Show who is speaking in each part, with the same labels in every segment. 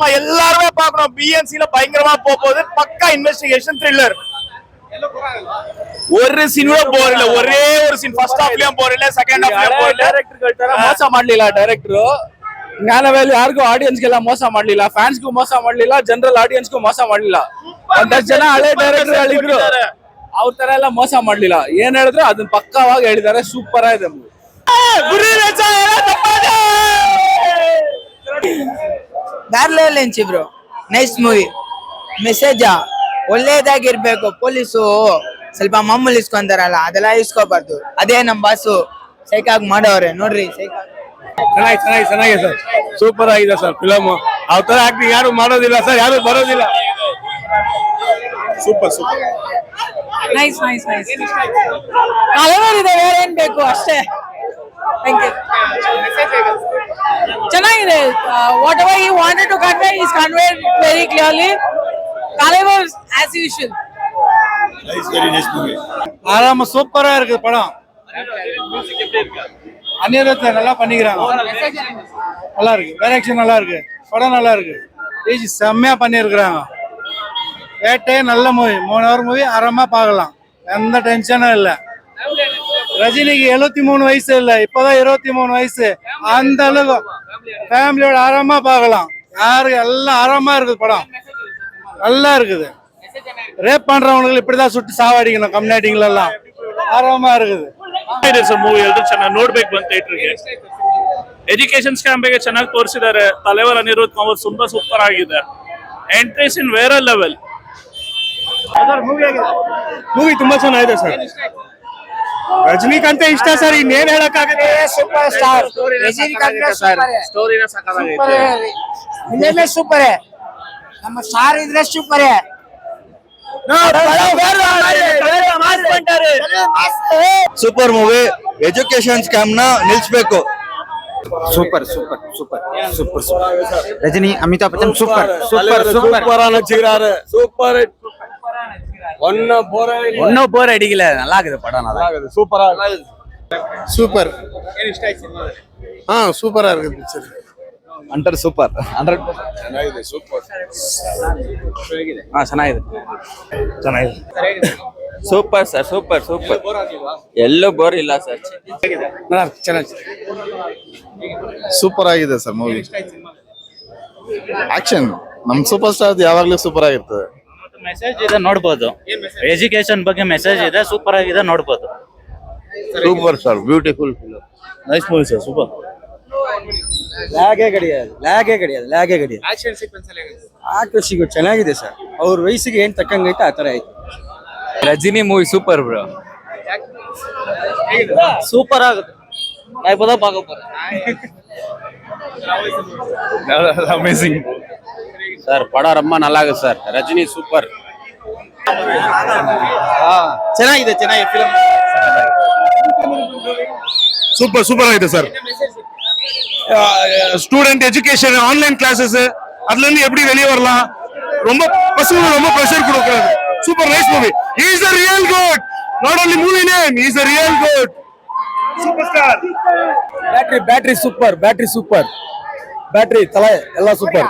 Speaker 1: ஆமா எல்லாருமே பாக்கணும் பிஎன்சில பயங்கரமா போகுது பக்கா இன்வெஸ்டிகேஷன் த்ரில்லர் ஒரு சீன் கூட போர் இல்ல ஒரே ஒரு சீன் ஃபர்ஸ்ட் ஹாஃப்லயும் போர் இல்ல செகண்ட் ஹாஃப்லயும் போர் இல்ல
Speaker 2: ಡೈರೆಕ್ಟರ್ ಮೋಸ ಮಾಡ್ಲಿಲ್ಲ ಡೈರೆಕ್ಟರ್ ಜ್ಞಾನವೇಲ್ ಯಾರಿಗೂ ಆಡಿಯನ್ಸ್ಗೆಲ್ಲ ಮೋಸ ಮಾಡ್ಲಿಲ್ಲ ಫ್ಯಾನ್ಸ್ಗೂ ಮೋಸ ಮಾಡ್ಲಿಲ್ಲ ಜನರಲ್ ಆಡಿಯನ್ಸ್ಗೂ ಮೋಸ ಮಾಡ್ಲಿಲ್ಲ ಒಂದಷ್ಟು ಜನ ಹಳೆ ಡೈರೆಕ್ಟರ್ ಇದ್ರು ಅವ್ರ ತರ ಎಲ್ಲ ಮೋಸ ಮಾಡ್ಲಿಲ್ಲ ಏನ್ ಹೇಳಿದ್ರು ಅದನ್ನ ಪಕ್ಕವಾಗಿ ಹೇಳಿದ್ದಾರೆ ಸೂಪರ್ ಆಗಿದೆ
Speaker 3: ಬೇರೆ ಲೆವೆಲ್ ಎಂಚಿ ಬ್ರೋ ನೈಸ್ ಮೂವಿ ಮೆಸೇಜ ಒಳ್ಳೇದಾಗಿರ್ಬೇಕು ಪೊಲೀಸು. ಸ್ವಲ್ಪ ಮಾಮೂಲಿ ಇಸ್ಕೊಂತಾರಲ್ಲ ಅದೆಲ್ಲ ಇಸ್ಕೋಬಾರ್ದು. ಅದೇ ನಮ್ ಬಾಸು. ಸೈಕಾಗ್ ಮಾಡೋರೆ ನೋಡ್ರಿ ಸೈಕಾಗ್
Speaker 2: ಚೆನ್ನಾಗಿ ಚೆನ್ನಾಗಿ ಚೆನ್ನಾಗಿದೆ ಸರ್. ಸೂಪರ್ ಆಗಿದೆ ಸರ್ ಫಿಲಮ್ ಅವ್ ತರ ಆಕ್ಟಿಂಗ್ ಯಾರು ಮಾಡೋದಿಲ್ಲ ಸರ್ ಯಾರು ಬರೋದಿಲ್ಲ.
Speaker 1: Super
Speaker 4: super nice nice nice ಬೇರೆ ಏನ್ ಬೇಕು? ಅಷ್ಟೇ. ಥ್ಯಾಂಕ್ ಯು ಚೆನ್ನಾಗಿದೆ whatever you wanted to convey is conveyed very clearly clever as usual
Speaker 2: ஆறாம சூப்பரா இருக்கு படம் அந்நியத்தை நல்லா பண்ணிக்கிறாங்க நல்லா இருக்கு டைரக்ஷன் நல்லா இருக்கு படம் நல்லா இருக்கு ஏஜ் செம்மையா பண்ணியிருக்கிறாங்க வேட்டே நல்ல மூவி மூணு ஹவர் மூவி அறமா பார்க்கலாம் எந்த டென்ஷனும் இல்லை ரஜினிக்கு எழுபத்தி மூணு வயசு இல்லை இப்போதான் இருபத்தி மூணு வயசு அந்த அளவுக்கு ஃபேமிலியோட ஆரமா பார்க்கலாம் யாரு எல்லாம் ஆரமா இருக்குது படம் நல்லா இருக்குது ரேப் பண்றவங்களுக்கு இப்படிதான் சுட்டு சாவடிக்கணும் கம்யூனிட்டிங்கள எல்லாம் ஆர்வமா இருக்குது
Speaker 5: ಇದೆ ಸರ್ ಮೂವಿ ಎಲ್ಲರೂ ಚೆನ್ನಾಗಿ ನೋಡ್ಬೇಕು ಬಂತ ಥಿಯೇಟರ್ಗೆ ಎಜುಕೇಶನ್ ಸ್ಕ್ಯಾಮ್ ಬಗ್ಗೆ ಚೆನ್ನಾಗಿ ತೋರಿಸಿದ್ದಾರೆ ತಲೆವರ್ ಅನಿರುದ್ಧ್ ಕುಮಾರ್ ತುಂಬಾ ಸೂಪರ್ ಆಗಿದೆ ಎಂಟ್ರೀಸ್ ಇನ್ ವೇರೆ ಲೆವೆಲ್
Speaker 2: ಮೂವಿ ತುಂಬಾ ಚೆನ್ನಾಗಿದೆ ಸರ್ ರಜನಿಕಾಂತ್ ಇಷ್ಟ ಸರ್ ಇನ್ನೇನ್ ಹೇಳಕ್ಕಾಗತ್ತೆ?
Speaker 3: ಸೂಪರ್ ಸ್ಟಾರ್ ರಜನಿಕಾಂತ್
Speaker 5: ಸ್ಟೋರಿನ ಸೂಪರ್
Speaker 3: ಇನ್ನೇನೆ ಸೂಪರ್ ನಮ್ಮ ಸ್ಟಾರ್ ಇದ್ರೆ ಸೂಪರ್
Speaker 6: ಸೂಪರ್ ಮೂವಿ ಎಜುಕೇಶನ್ ಸ್ಕ್ಯಾಮ್ನ ನಿಲ್ಸ್ಬೇಕು.
Speaker 7: Super super super super super Rajini Amitabh Bachchan super super super
Speaker 2: super super
Speaker 7: ஒன்னும் போர் அடிக்கல நல்லா இருக்குது படம் நல்லா
Speaker 2: சூப்பரா சூப்பர் ஆ சூப்பரா இருக்குது பிக்சர்
Speaker 7: ಹಂಡ್ರೆಡ್ ಸೂಪರ್ ಹಂಡ್ರೆಡ್ ಹಾ ಚೆನ್ನಾಗಿದೆ
Speaker 2: ಚೆನ್ನಾಗಿದೆ
Speaker 7: ಸೂಪರ್ ಸರ್ ಸೂಪರ್ ಸೂಪರ್ ಎಲ್ಲೂ ಬೋರ್ ಇಲ್ಲ ಸರ್
Speaker 2: ಚೆನ್ನಾಗಿ
Speaker 6: ಸೂಪರ್ ಆಗಿದೆ ಸರ್ ಮೂವಿ ಆಕ್ಷನ್ ನಮ್ ಸೂಪರ್ ಸ್ಟಾರ್ ಯಾವಾಗ್ಲೂ ಸೂಪರ್ ಆಗಿರ್ತದೆ
Speaker 8: ಮೆಸೇಜ್ ಇದೆ ನೋಡ್ಬೋದು. ಎಜುಕೇಶನ್ ಬಗ್ಗೆ ಮೆಸೇಜ್ ಇದೆ ಸೂಪರ್ ಆಗಿದೆ ನೋಡ್ಬೋದು.
Speaker 6: Super sir beautiful
Speaker 5: nice movie sir super
Speaker 2: ಲ್ಯಾಗೇ action ಚೆನ್ನಾಗಿದೆ ಸರ್ ಅವ್ರ ವಯಸ್ಸಿಗೆ ಏನ್ ತಕ್ಕಂಗೈತೆ ಆ ತರ ಆಯ್ತು.
Speaker 7: Rajini movie super bro
Speaker 2: super ಆಗುತ್ತೆ.
Speaker 7: ಸರ್. ಪಡ ರಮ್ಮ ನಲ್ಲಾಗ sir Rajini super
Speaker 2: ಚೆನ್ನಾಗಿದೆ ಚೆನ್ನಾಗಿದೆ ಫಿಲಮ್
Speaker 5: ಸೂಪರ್ ಸೂಪರ್ ಆಗಿದೆ sir student education online classes அதுல இருந்து எப்படி வெளியே வரலாம் ரொம்ப பசங்களுக்கு ரொம்ப ப்ரெஷர் கொடுக்குறாரு super nice movie is a real good not only movie name is a real good super star
Speaker 2: battery battery super battery super battery ತಲೆ ಎಲ್ಲ ಸೂಪರ್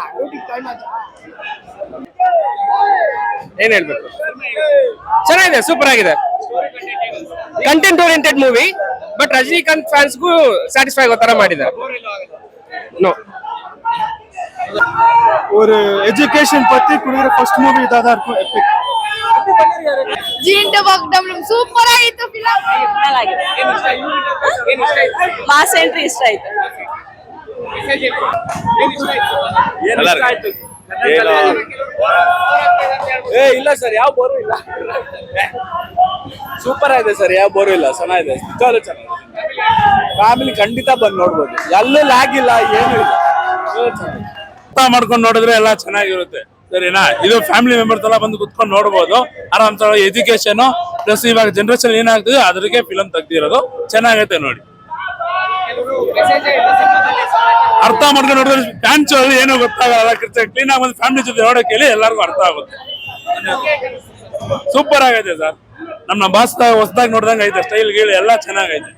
Speaker 1: ಏನ್ ಹೇಳ್ಬೇಕು ಚೆನ್ನಾಗಿದೆ ಸೂಪರ್ ಆಗಿದೆ content oriented movie but Rajinikanth ಫ್ಯಾನ್ಸ್ಗೂ satisfy ಆಗೋ ತರ ಮಾಡಿದ್ದಾರೆ no
Speaker 2: ஒரு எஜுகேஷன் பத்தி கொடுக்குற ஃபர்ஸ்ட் மூவி இதாக தான் இருக்கும் epic.
Speaker 4: ಜೀಂಟ ಬಾಕ್ಡಮ್ ಸೂಪರ್ ಆಗಿತ್ತು ಫಿಲಮ್ ಮಾಸ್ ಎಂಟ್ರಿ ಇಷ್ಟ ಆಯ್ತು
Speaker 2: ಏ, ಇಲ್ಲ ಸರ್, ಯಾವ ಬೋರು ಇಲ್ಲ. ಸೂಪರ್ ಆಗಿದೆ ಸರ್, ಯಾವ ಬೋರು ಇಲ್ಲ, ಚೆನ್ನಾಗಿದೆ. ನಿಜವಾಗ್ಲೂ ಚೆನ್ನಾಗಿದೆ. ಫ್ಯಾಮಿಲಿ ಖಂಡಿತ ಬಂದು ನೋಡ್ಬೋದು. ಎಲ್ಲೂ ಲ್ಯಾಗ್ ಇಲ್ಲ, ಏನು ಇಲ್ಲ.
Speaker 5: ಅರ್ಥ ಮಾಡ್ಕೊಂಡು ನೋಡಿದ್ರೆ ಎಲ್ಲ ಚೆನ್ನಾಗಿರುತ್ತೆ. ಸರಿನಾ? ಇದು ಫ್ಯಾಮಿಲಿ ಮೆಂಬರ್ಸ್ ಎಲ್ಲ ಬಂದು ಕುತ್ಕೊಂಡು ನೋಡ್ಬೋದು. ಆರಾಮ್ ಎಜುಕೇಶನ್ ಪ್ಲಸ್ ಇವಾಗ ಜನರೇಷನ್ ಏನಾಗ್ತದೆ ಅದ್ರಿಗೆ ಫಿಲಮ್ ತೆಗ್ದಿರೋದು. ಚೆನ್ನಾಗೈತೆ ನೋಡಿ. ಅರ್ಥ ಮಾಡ್ಕೊಂಡು ನೋಡಿದ್ರೆ ಫ್ಯಾನ್ಸ್ ಏನೋ ಗೊತ್ತಾಗಲ್ಲ. ಕ್ಲೀನ್ ಆಗಿ ಒಂದು ಫ್ಯಾಮಿಲಿ ಜೊತೆ ನೋಡೋಕೆ ಎಲ್ಲರಿಗೂ ಅರ್ಥ ಆಗುತ್ತೆ. ಸೂಪರ್ ಆಗೈತೆ ಸರ್. ನಮ್ಮ ಬಾಸ್ ಹೊಸದಾಗಿ ನೋಡ್ದಂಗೆ ಐತೆ ಸ್ಟೈಲ್ ಗೀಲ್ ಎಲ್ಲ ಚೆನ್ನಾಗೈತೆ